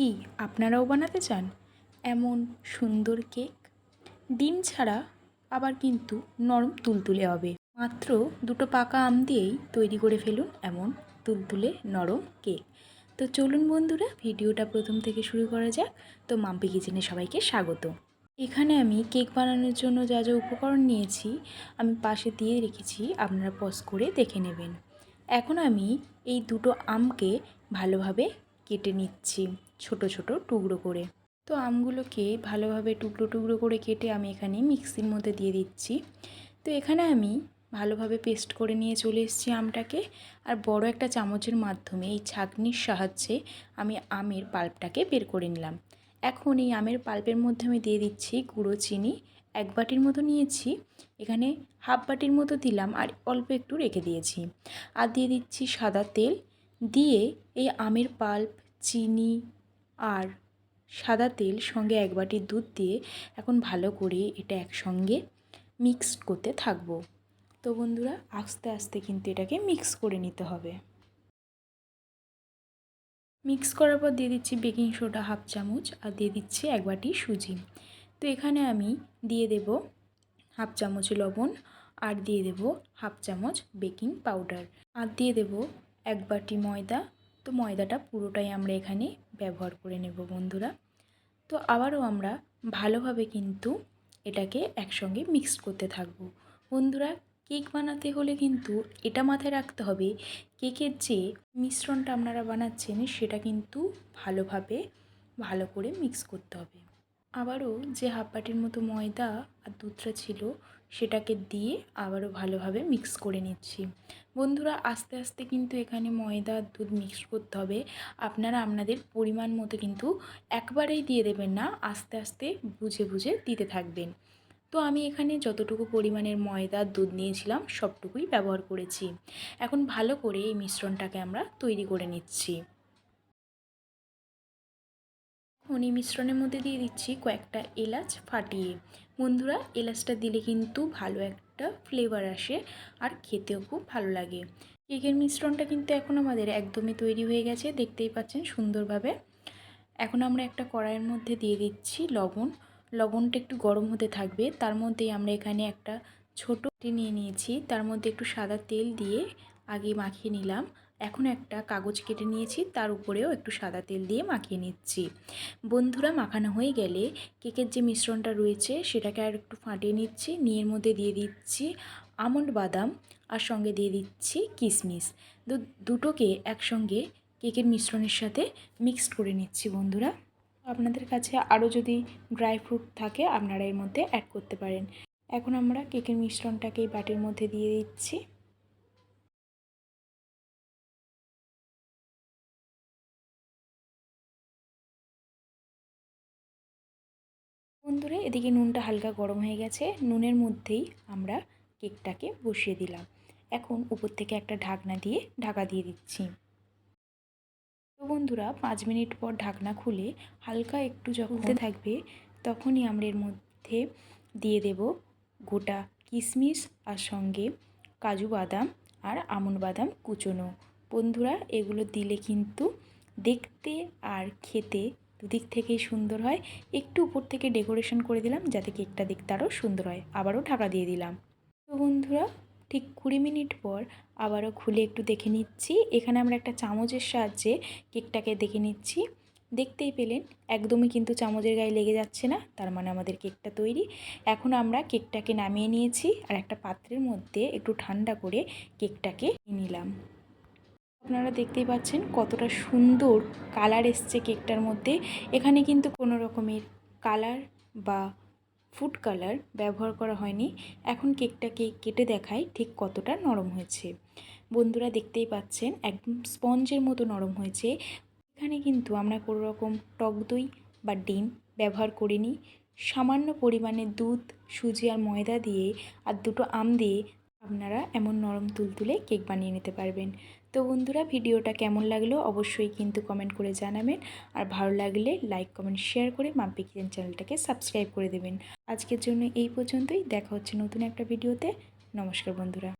কি আপনারাও বানাতে চান? এমন সুন্দর কেক? ডিম ছাড়া আবার কিন্তু নরম তুলতুলে হবে। মাত্র দুটো পাকা আম দিয়েই তৈরি করে ফেলুন এমন তুলতুলে নরম কেক। তো চলুন বন্ধুরা, ভিডিওটা প্রথম থেকে শুরু করা যাক। তো মাম্পি কিচেনে সবাইকে স্বাগত। এখানে আমি কেক বানানোর জন্য যা যা উপকরণ নিয়েছি, আমি পাশে দিয়ে রেখেছি, আপনারা পজ করে দেখে নেবেন। এখন আমি এই দুটো আমকে ভালোভাবে কেটে নিচ্ছি ছোট ছোট টুকরো করে। তো আমগুলোকে ভালোভাবে টুকরো টুকরো করে কেটে আমি এখানে মিক্সির মধ্যে দিয়ে দিচ্ছি। তো এখানে আমি ভালোভাবে পেস্ট করে নিয়ে চলে এসেছি আমটাকে। আর বড় একটা চামচের মাধ্যমে এই ছাঁকনির সাহায্যে আমি আমের পাল্পটাকে বের করে নিলাম। এখন এই আমের পাল্পের মধ্যে আমি দিয়ে দিচ্ছি গুঁড়ো চিনি, এক বাটির মতো নিয়েছি, এখানে হাফ বাটির মতো দিলাম আর অল্প একটু রেখে দিয়েছি। আর দিয়ে দিচ্ছি সাদা তেল দিয়ে এই আমের পাল্প, চিনি আর সাদা তেল সঙ্গে এক বাটি দুধ দিয়ে এখন ভালো করে এটা একসঙ্গে মিক্সড করতে থাকব। তো বন্ধুরা, আস্তে আস্তে কিন্তু এটাকে মিক্স করে নিতে হবে। মিক্স করার পর দিয়ে দিচ্ছি বেকিং সোডা হাফ চামচ আর দিয়ে দিচ্ছি এক বাটি সুজি। তো এখানে আমি দিয়ে দেব হাফ চামচ লবণ আর দিয়ে দেব হাফ চামচ বেকিং পাউডার আর দিয়ে দেব এক বাটি ময়দা। তো ময়দাটা পুরোটাই আমরা এখানে ব্যবহার করে নেব বন্ধুরা। তো আবারও আমরা ভালোভাবে কিন্তু এটাকে একসঙ্গে মিক্স করতে থাকব। বন্ধুরা কেক বানাতে হলে কিন্তু এটা মাথায় রাখতে হবে কেকের যে মিশ্রণটা আপনারা বানাচ্ছেন সেটা কিন্তু ভালোভাবে ভালো করে মিক্স করতে হবে। আবারও যে হাফ মতো ময়দা আর দুধটা ছিল, সেটাকে দিয়ে আবারও ভালোভাবে মিক্স করে নিচ্ছি। বন্ধুরা, আস্তে আস্তে কিন্তু এখানে ময়দা আর দুধ মিক্স করতে হবে। আপনারা আপনাদের পরিমাণ মতো কিন্তু একবারেই দিয়ে দেবেন না, আস্তে আস্তে বুঝে বুঝে দিতে থাকবেন। তো আমি এখানে যতটুকু পরিমাণের ময়দা দুধ নিয়েছিলাম, সবটুকুই ব্যবহার করেছি। এখন ভালো করে এই মিশ্রণটাকে আমরা তৈরি করে নিচ্ছি। এখন এই মিশ্রণের মধ্যে দিয়ে দিচ্ছি কয়েকটা এলাচ ফাটিয়ে। বন্ধুরা, এলাচটা দিলে কিন্তু ভালো একটা ফ্লেভার আসে আর খেতেও খুব ভালো লাগে। কেকের মিশ্রণটা কিন্তু এখন আমাদের একদমই তৈরি হয়ে গেছে, দেখতেই পাচ্ছেন সুন্দরভাবে। এখন আমরা একটা কড়াইয়ের মধ্যে দিয়ে দিচ্ছি লবণ। লবণটা একটু গরম হতে থাকবে, তার মধ্যেই আমরা এখানে একটা ছোটো নিয়ে নিয়েছি, তার মধ্যে একটু সাদা তেল দিয়ে আগে মাখিয়ে নিলাম। এখন একটা কাগজ কেটে নিয়েছি, তার উপরেও একটু সাদা তেল দিয়ে মাখিয়ে নিচ্ছি। বন্ধুরা, মাখানো হয়ে গেলে কেকের যে মিশ্রণটা রয়েছে, সেটাকে আর একটু ফাটিয়ে নিচ্ছি। নিয়ের মধ্যে দিয়ে দিচ্ছি আমন্ড বাদাম আর সঙ্গে দিয়ে দিচ্ছি কিশমিশ দুটোকে একসঙ্গে কেকের মিশ্রণের সাথে মিক্সড করে নিচ্ছি বন্ধুরা। আপনাদের কাছে আরও যদি ড্রাই ফ্রুট থাকে, আপনারা এর মধ্যে অ্যাড করতে পারেন। এখন আমরা কেকের মিশ্রণটাকে বাটির মধ্যে দিয়ে দিচ্ছি। বন্ধুরা এদিকে নুনটা হালকা গরম হয়ে গেছে। নুনের মধ্যেই আমরা কেকটাকে বসিয়ে দিলাম। এখন উপর থেকে একটা ঢাকনা দিয়ে ঢাকা দিয়ে দিচ্ছি। তো বন্ধুরা পাঁচ মিনিট পর ঢাকনা খুলে হালকা একটু যখন থাকবে তখনই আমরা এর মধ্যে দিয়ে দেব গোটা কিশমিশ আর সঙ্গে কাজু বাদাম আর আমন বাদাম কুচোনো। বন্ধুরা এগুলো দিলে কিন্তু দেখতে আর খেতে দুদিক থেকেই সুন্দর হয়। একটু উপর থেকে ডেকোরেশন করে দিলাম যাতে কেকটা দেখতে আরও সুন্দর হয়। আবারও ঢাকা দিয়ে দিলাম। তো বন্ধুরা, ঠিক কুড়ি মিনিট পর আবারও খুলে একটু দেখে নিচ্ছি। এখানে আমরা একটা চামচের সাহায্যে কেকটাকে দেখে নিচ্ছি। দেখতেই পেলেন, একদমই কিন্তু চামচের গায়ে লেগে যাচ্ছে না, তার মানে আমাদের কেকটা তৈরি। এখন আমরা কেকটাকে নামিয়ে নিয়েছি আর একটা পাত্রের মধ্যে একটু ঠান্ডা করে কেকটাকে নিলাম। আপনারা দেখতেই পাচ্ছেন কতটা সুন্দর কালার এসছে কেকটার মধ্যে। এখানে কিন্তু কোনো রকমের কালার বা ফুড কালার ব্যবহার করা হয়নি। এখন কেকটাকে কেটে দেখায় ঠিক কতটা নরম হয়েছে। বন্ধুরা দেখতেই পাচ্ছেন একদম স্পঞ্জের মতো নরম হয়েছে। এখানে কিন্তু আমরা কোনো রকম টক দই বা ডিম ব্যবহার করিনি। সামান্য পরিমাণে দুধ, সুজি আর ময়দা দিয়ে আর দুটো আম দিয়ে আপনারা এমন নরম তুলতুলে কেক বানিয়ে নিতে পারবেন। তো বন্ধুরা, ভিডিওটা কেমন লাগল অবশ্যই কিন্তু কমেন্ট করে জানাবেন। আর ভালো লাগলে লাইক, কমেন্ট, শেয়ার করে মাম্পি কিচেন চ্যানেলটাকে সাবস্ক্রাইব করে দেবেন। আজকের জন্য এই পর্যন্তই। দেখা হচ্ছে নতুন একটা ভিডিওতে। নমস্কার বন্ধুরা।